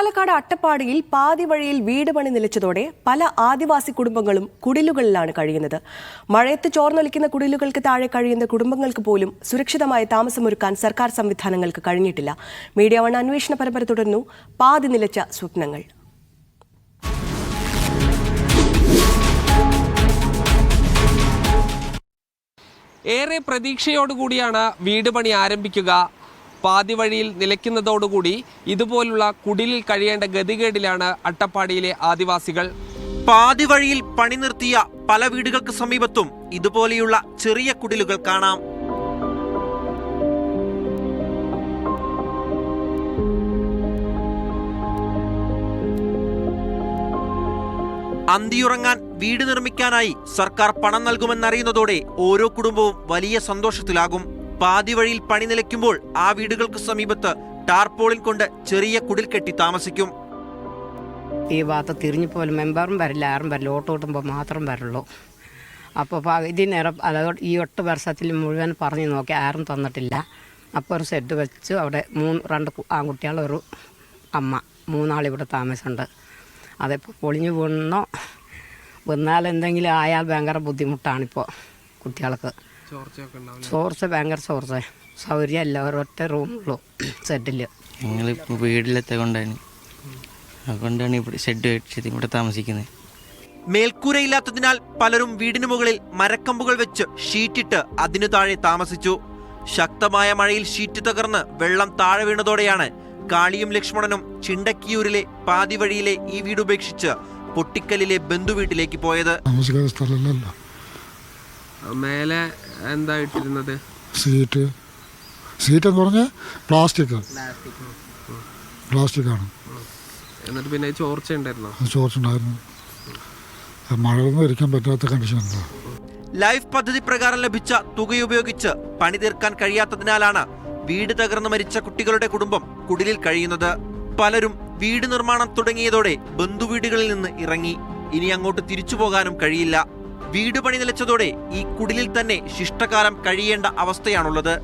പാലക്കാട് അട്ടപ്പാടിയിൽ പാതി വഴിയിൽ വീട് പണി നിലച്ചതോടെ പല ആദിവാസി കുടുംബങ്ങളും കുടിലുകളിലാണ് കഴിയുന്നത്. മഴയത്ത് ചോർന്നൊലിക്കുന്ന കുടിലുകൾക്ക് താഴെ കഴിയുന്ന കുടുംബങ്ങൾക്ക് പോലും സുരക്ഷിതമായ താമസമൊരുക്കാൻ സർക്കാർ സംവിധാനങ്ങൾക്ക് കഴിഞ്ഞിട്ടില്ല. മീഡിയ വൺ അന്വേഷണ പരമ്പര തുടർന്നു പാതി നിലച്ച സ്വപ്നങ്ങൾ. ഏറെ പ്രതീക്ഷയോടുകൂടിയാണ് വീട് പണി ആരംഭിക്കുക. പാതി വഴിയിൽ നിലയ്ക്കുന്നതോടുകൂടി ഇതുപോലുള്ള കുടിലിൽ കഴിയേണ്ട ഗതികേടിലാണ് അട്ടപ്പാടിയിലെ ആദിവാസികൾ. പാതിവഴിയിൽ പണി നിർത്തിയ പല വീടുകൾക്ക് സമീപത്തും ഇതുപോലെയുള്ള ചെറിയ കുടിലുകൾ കാണാം. അന്തിയുറങ്ങാൻ വീട് നിർമ്മിക്കാനായി സർക്കാർ പണം നൽകുമെന്നറിയുന്നതോടെ ഓരോ കുടുംബവും വലിയ സന്തോഷത്തിലാകും. പാതി വഴിയിൽ പണി നിലയ്ക്കുമ്പോൾ ആ വീടുകൾക്ക് സമീപത്ത് ടാർപോളിൻ കൊണ്ട് ചെറിയ കുടിൽ കെട്ടി താമസിക്കും. ഈ ഭാഗത്ത് തിരിഞ്ഞു പോലും മെമ്പറും വരില്ല ആരും വരില്ല. ഓട്ടോ കിട്ടുമ്പോൾ മാത്രം വരുള്ളൂ അപ്പോൾ നേരം അതായത് ഈ ഒട്ട് വർഷത്തിൽ മുഴുവൻ പറഞ്ഞു നോക്കി ആരും തന്നിട്ടില്ല. അപ്പോൾ ഒരു സെറ്റ് വെച്ച്. അവിടെ മൂന്ന് രണ്ട് ആൺകുട്ടികളുടെ ഒരു അമ്മ മൂന്നാളിവിടെ താമസമുണ്ട്. അതിപ്പോൾ പൊളിഞ്ഞു വീണോ? വന്നാൽ എന്തെങ്കിലും ആയാൽ ഭയങ്കര ബുദ്ധിമുട്ടാണിപ്പോൾ കുട്ടികൾക്ക്. ചോർച്ച ഭയങ്കര ചോർച്ച. സൗകര്യമല്ല. ഒരൊറ്റ റൂമുള്ളൂ സെറ്റിൽ ഞങ്ങൾ വീട്ടിലെത്തെ കൊണ്ടാണ്. അതുകൊണ്ടാണ് ഇവിടെ ഷെഡ് വെച്ചത്. ഇവിടെ താമസിക്കുന്നത്. മേൽക്കൂരയില്ലാത്തതിനാൽ പലരും വീടിന് മുകളിൽ മരക്കമ്പുകൾ വെച്ച് ഷീറ്റിട്ട് അതിനു താഴെ താമസിച്ചു. ശക്തമായ മഴയിൽ ഷീറ്റ് തകർന്ന് വെള്ളം താഴെ വീണതോടെയാണ് കാളിയും ലക്ഷ്മണനും ചിണ്ടക്കിയൂരിലെ പാതിവഴിയിലെ ഈ വീട് ഉപേക്ഷിച്ച് പൊട്ടിക്കലിലെ ബന്ധുവീട്ടിലേക്ക് പോയത്. താമസിക്കാത്ത സ്ഥലമല്ലല്ലോ മേലെ എന്താ ഇട്ടിരുന്നത് സീറ്റ്. സീറ്റ് എന്ന് പറഞ്ഞാൽ പ്ലാസ്റ്റിക്. പ്ലാസ്റ്റിക് ആണ്. എന്നിട്ട് പിന്നെ ചോർച്ച ഉണ്ടായിരുന്നോ? ചോർച്ച ഉണ്ടായിരുന്നു. മഴയൊന്നും ഇരിക്കാൻ പറ്റാത്ത കണ്ടീഷനാണ് ലൈഫ് പദ്ധതി പ്രകാരം ലഭിച്ച തുകയുപയോഗിച്ച് പണി തീർക്കാൻ കഴിയാത്തതിനാലാണ് വീട് തകർന്നു മരിച്ച കുട്ടികളുടെ കുടുംബം കുടിലിൽ കഴിയുന്നത്. പലരും വീട് നിർമ്മാണം തുടങ്ങിയതോടെ ബന്ധുവീടുകളിൽ നിന്ന് ഇറങ്ങി. ഇനി അങ്ങോട്ട് തിരിച്ചു പോകാനും കഴിയില്ല. വീട് പണി നിലച്ചതോടെ ഈ കുടിലിൽ തന്നെ ശിഷ്ടകാലം കഴിയേണ്ട അവസ്ഥയാണുള്ളത്.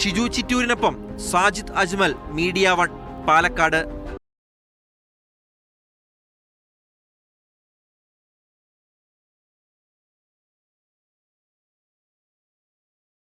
ഷിജു ചിറ്റൂരിനൊപ്പം സാജിദ് അജ്മൽ മീഡിയ വൺ പാലക്കാട്.